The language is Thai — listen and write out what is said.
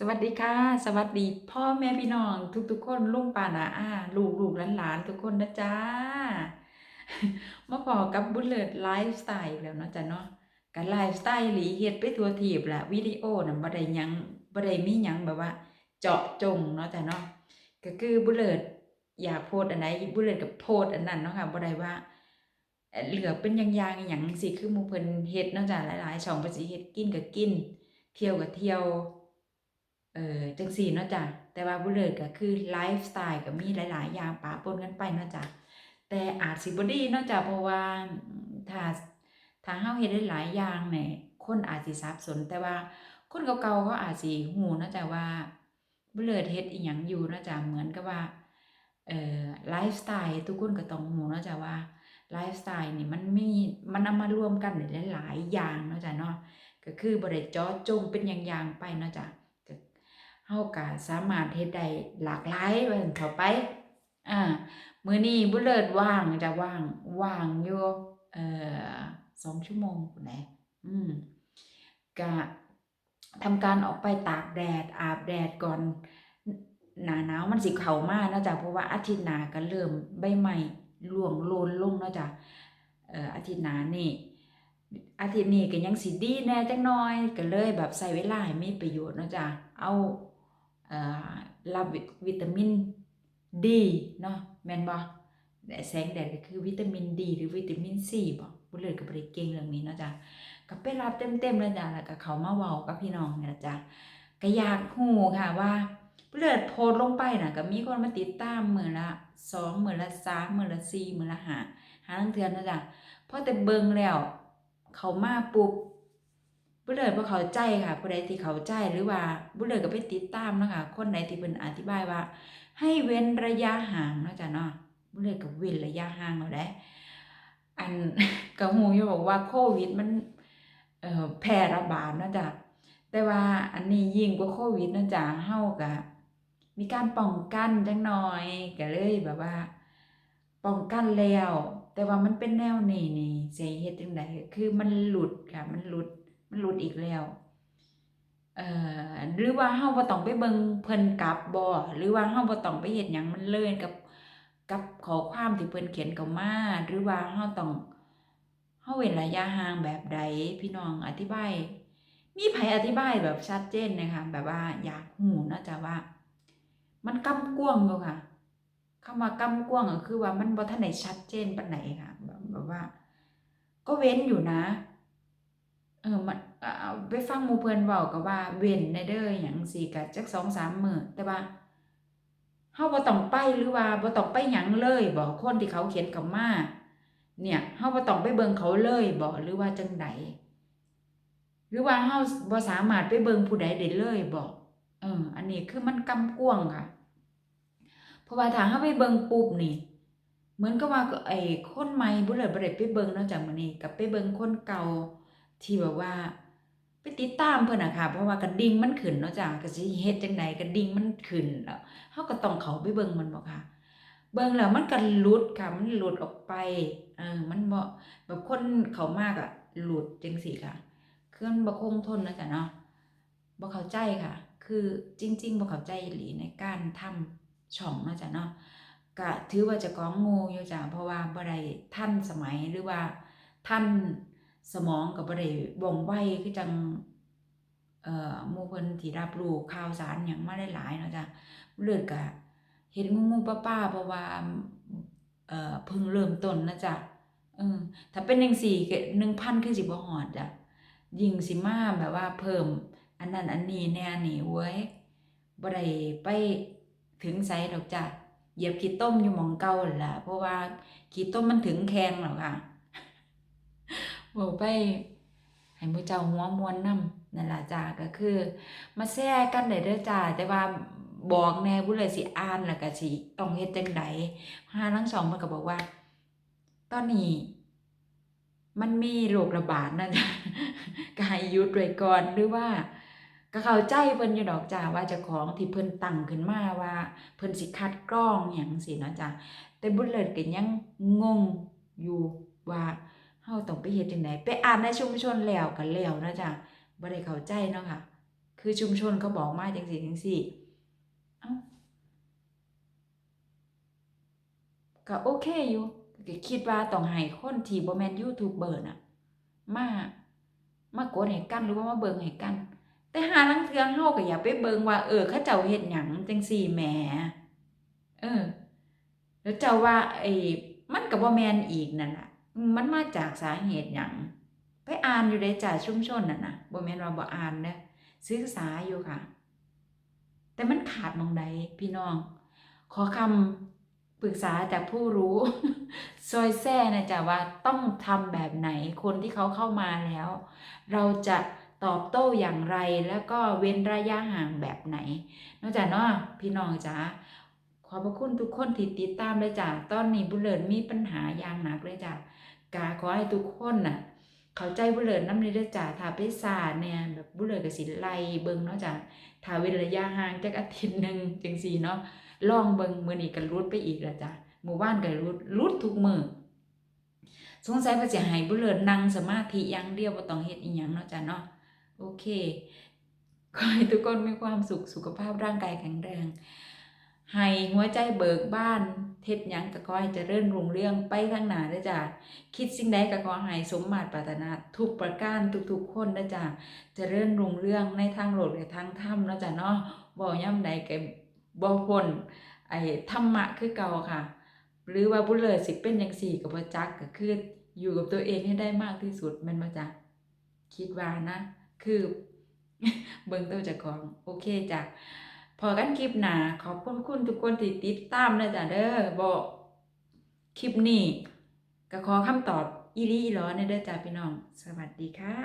สวัสดีค่ะ สวัสดี พ่อแม่พี่น้อง ทุกๆคนลุงป้านาอาลูกลูกหลานๆทุกคนนะจ๊ะมาพอกับบุลเลตไลฟ์สไตล์แล้วเนาะจ๊ะเนาะกับไลฟ์สไตล์หลีเฮ็ดไปทัวทีบละวิดีโอน่ะบ่ได้ยังบ่ได้มียังแบบว่า เจาะจงเนาะจ๊ะเนาะก็คือบุลเลตอยากโพสอันใดบุลเลตก็โพสอันนั้นเนาะค่ะบ่ได้ว่าเหลือเป็นอย่างอหยังสิคือมูเพิ่นเฮ็ดเนาะจ๊ะหลายๆช่องเพิ่นสิเฮ็ดกินก็กิน เที่ยวก็เที่ยว เอ่อจังซี่เนาะจ้ะแต่ว่าบุเลิศก็คือไลฟ์สไตล์ก็มีหลาย ๆ อย่างปะปนกันไปเนาะจ้ะแต่อาจสิบ่ดีเนาะจ้ะเพราะว่าถ้าถ้าเฮาเฮ็ดได้หลายอย่างเนี่ยคนอาจสิสับสน แต่ว่าคนเก่าๆเขาอาจสิฮู้เนาะจ้ะว่าบุเลิศเฮ็ดอิหยังอยู่เนาะจ้ะเหมือนกับว่าเอ่อไลฟ์สไตล์ทุกคนก็ต้องฮู้เนาะจ้ะว่าไลฟ์สไตล์นี่มันมีมันนำมารวมกันหลายๆอย่างเนาะจ้ะเนาะก็คือบ่ได้จาะจงเป็นอย่างๆไปเนาะจ้ะ เฮาก็สามารถเฮ็ดได้หลากหลายว่าซั่นเถาไป อ่า มื้อนี้บุเลิศว่างจะว่างว่างอยู่เอ่อ2ชั่วโมงพู้นแหละอืมก็ทำการออกไปตากแดดอาบแดดก่อนหน้าหนาวมันสิเข้ามาเนะจ้ะเพราะว่าอาทิตย์หน้าก็เริ่มใบไม้ร่วงโรนลงนะจ้ะเอ่ออาทิตย์หน้านี้อาทิตย์นี้ก็ยังสิดีแน่จักหน่อยก็เลยแบบใช้เวลาให้มีประโยชน์นะจ้ะเอา รับวิตามินดีเนาะแม่นบ่แดดแสงแดดก็คือวิตามินดีหรือวิตามินซีบ่บุเลิศก็บ่ได้เก่งเรื่องนี้เนาะจ้ะก็ไปรับเต็มๆเลยจ้ะแล้วก็เขามาเว้ากับพี่น้องนี่ล่ะจ้ะก็อยากรู้ค่ะว่าบุเลิศโพสต์ลงไปน่ะก็มีคนมาติดตามมื้อละ2มื้อละ3มื้อละ4มื้อละ5หาลางเทื่อเนาะจ้ะพอแต่เบิ่งแล้ว เขามาปุ๊บ บุเลิศบ่เข้าใจค่ะผู้ใดที่เข้าใจหรือว่าบุเลิศก็ไปติดตามนะคะคนใดที่เพิ่นอธิบายว่า ให้เว้นระยะห่างนะจ้ะเนาะบุเลิศก็เว้นระยะห่างแล้วเดะอันก็รู้อยู่บอกว่าโควิดมันเอ่อแพร่ระบาดนะจ้ะแต่ว่าอันนี้ยิ่งกว่าโควิดนะจ้ะเฮาก็มีการป้องกันจักหน่อยก็เลยแบบว่าป้องกันแล้ว แต่ว่ามันเป็นแนวนี้นี่สิให้เฮ็ดจังใดคือมันหลุดค่ะมันหลุด หลุดอีกแล้วเอ่อหรือว่าเฮาบ่ต้องไปเบิ่งเพิ่นกลับบ่หรือว่าเฮาบ่ต้องไปเฮ็ดหยังมันเลยกับ กับขอความที่เพิ่นเขียนเข้ามาหรือว่าเฮาต้องเฮาเว้นระยะห่างแบบใดพี่น้องอธิบาย มีไผอธิบายแบบชัดเจนน่ค่ะแบบว่าอยากรู้เนาะจ้ะว่า มันกำกวมอยู่ค่ะคำว่ากำกวมก็คือว่ามันบ่ทันได้ชัดเจนปานใดค่ะแบบแบบว่า ก็เว้นอยู่นะ เออมันอ่าไปฟังมูเพิ่นเว้าก็ว่าเว้นแหน่เด้อหยังจั่งซี้ก็จัก2-3มื้อแต่ว่าเฮาบ่ต้องไปหรือว่าบ่ต้องไปหยังเลยบ่คนที่เขาเขียนเข้ามาเนี่ยเฮาบ่ต้องไปเบิ่งเขาเลยบ่หรือว่าจังใดหรือว่าเฮาบ่สามารถไปเบิ่งผู้ใดได้เลยบ่เออ อันนี้คือมันกำกวมค่ะ เพราะว่าถ้าเฮาไปเบิ่งปุ๊บนี่เหมือนกับว่าไอ้คนใหม่บุเลิศบ่ได้ไปเบิ่งนาะจ้ะมื้อนี้ก็ไปเบิ่งคนเก่า ที่แบบว่า ไปติดตามเพิ่นน่ะค่ะ เพราะว่ากระดิ่งมันขึ้นเนาะจ้ะก็สิเฮ็ดจั่งใดกระดิ่งมันขึ้นแล้วเฮาก็ต้องเขาไปเบิ่งม่นบ่ค่ะ เบิ่งแล้วมันก็หลุดค่ะ มันหลุดออกไปเออมันบ่แบบคนเขามาก็หลุดจังซี้ค่ะคือมันบ่คงทนนะจ้ะเนาะบ่เข้าใจค่ะ คือจริงๆบ่เข้าใจหลีในการทำช่องนะจ้ะเนาะก็ถือว่าจ้าของง่อยู่จ้ะเพราะว่าบ่ได้ทันสมัยหรือว่าทัน สมองก็บ่ได้ว่งไวคือจังเอ่อมู่เพิ่นที่รับรู้ข่าวสารหยังมาหลายเนาะจ้ะเลิศก็เฮ็ดงูๆปลาๆเพราะว่าเอ่อเพิ่งเริ่มต้นนะจ้ะเออถ้าเป็นจั่งซี้ก็1,000คือสิบ่ฮอดจ้ะยิ่งสิมาแบบว่าเพิ่ม อันนั้นอันนี้แน่นี่โอ๊ยบ่ได้ไปถึงไสดอกจ้ะเหยียบขี้ต้มอยู่หมองเก่าล่ะ เพราะว่าขี้ต้มมันถึงแข้งแล้วค่ะ เว้าไปให้มู่เจ้าหัวมวนนำนั่นล่ะจ้ะก็คือ มาแชร์กันได้เด้อจ้ะแต่ว่าบอกแน่บุเลิศสิอ่านแล้วก็สิต้องเฮ็ดจั่งใดห่าลางช่องเพิ่นก็บอกว่า ตอนนี้ มันมีโรคระบาดนะจ้ะก็ให้ยุดไว้ก่อนหรือว่าก็เข้าใจเพิ่นอยู่ดอกจ้ะว่าจ้าของที่เพิ่นตั้งขึ้นมาว่า เพิ่นสิคัดกรองหยังจั่งซี้เนาะจ้ะแต่บุเลิศก็ยังงงอยู่ว่า เฮาต้องไปเฮ็ดจั่งใดไปอ่านในชุมชนแล้วก็แล้วนะจ้ะบ่ได้เข้าใจเนาะค่ะ คือชุมชนเขาบอกมาจังสี่จังสี่เอ้าก็โอเคอยู่ก็คิดว่าต้องให้คนที่บ่แม่นยูทูบเบอร์น่ะ มามากดให้กันหรือว่ามาเบิ่งให้กัน แต่หาลังเทืองเฮาก็อย่าไปเบิ่งว่าเออเขาเจ้าเฮ็ดหยังจังซี่แหมเออ แล้วเจ้าว่าไอ้มันก็บ่แม่นอีกนั่นล่ะ มันมาจากสาเหตุหยังไปอ่านอยู่ในจ่าชุมชนน่ะนะบ่แม่นว่าบ่อ่านเด้อศึกษาอยู่ค่ะ แต่มันขาดมองใดพี่น้อง ขอคำปรึกษาจากผู้รู้ซอยแซ่นะจ๊ะว่าต้องทำแบบไหนคนที่เขาเข้ามาแล้ว เราจะตอบโต้อย่างไรแล้วก็เว้นระยะห่างแบบไหน นอกจากเนาะพี่น้องจ๋าขอบพระคุณทุกคนที่ติดตามเลยจ้ะตอนนี้บุญเลิศมีปัญหาอย่างหนักเลยจ้ะ กาขอให้ทุกคนน่ะ เข้าใจบุเลิศน้ำนี้ด้จ้ะถ้าไปศาสเนี่ยแบบบุเลิศกับสิไลเบิงเนาะจ้ะถาเว้นระยะห่างจากอาทิตย์หนึ่งจังสี่เนาะลองเบิงมือนี้ก็รุดไปอีกล้วจ้ะหมู่บ้านก็รุดรุดทุกมือสงสัยว่าสิให้บุเลิศนั่งสมาธิย่างเดียวบ่ต้องเฮ็ดอีหยังเนาะจ้ะเนาะโอเคขอให้ทุกคนมีความสุขสุขภาพร่างกายแข็งแรง ให้หัวใจเบิกบ้านเทศหยังก็ขอให้เจริญรุ่งเรืองไปข้างหน้าเด้อจ้ะคิดสิ่งใดก็ขอให้สมมาตรปรารถนาทุกประการทุกๆคนเด้อจ้ะเจริญรุ่งเรืองในทางโลกและทางธรรมเนาะจ้ะเนาะบ่ย่ำใดก็บ่พ้นไอ้ธรรมะคือเก่าค่ะ หรือว่าบุญเลิศสิเป็นจังซี่ก็บ่จักก็คืออยู่กับตัวเองให้ได้มากที่สุดแม่นบ่จ๊ะคิดว่านะ คือเบิ่งตัวเจากของโอเคจ้ะ พอกันคลิปหนาขอบคุณคุณทุกคนที่ติดตามนะจ้ะเด้อบอกคลิปนี้ก็ขอคำตอบอีลีอีหลอในเด้อจ้าพี่น้อง สวัสดีค่ะ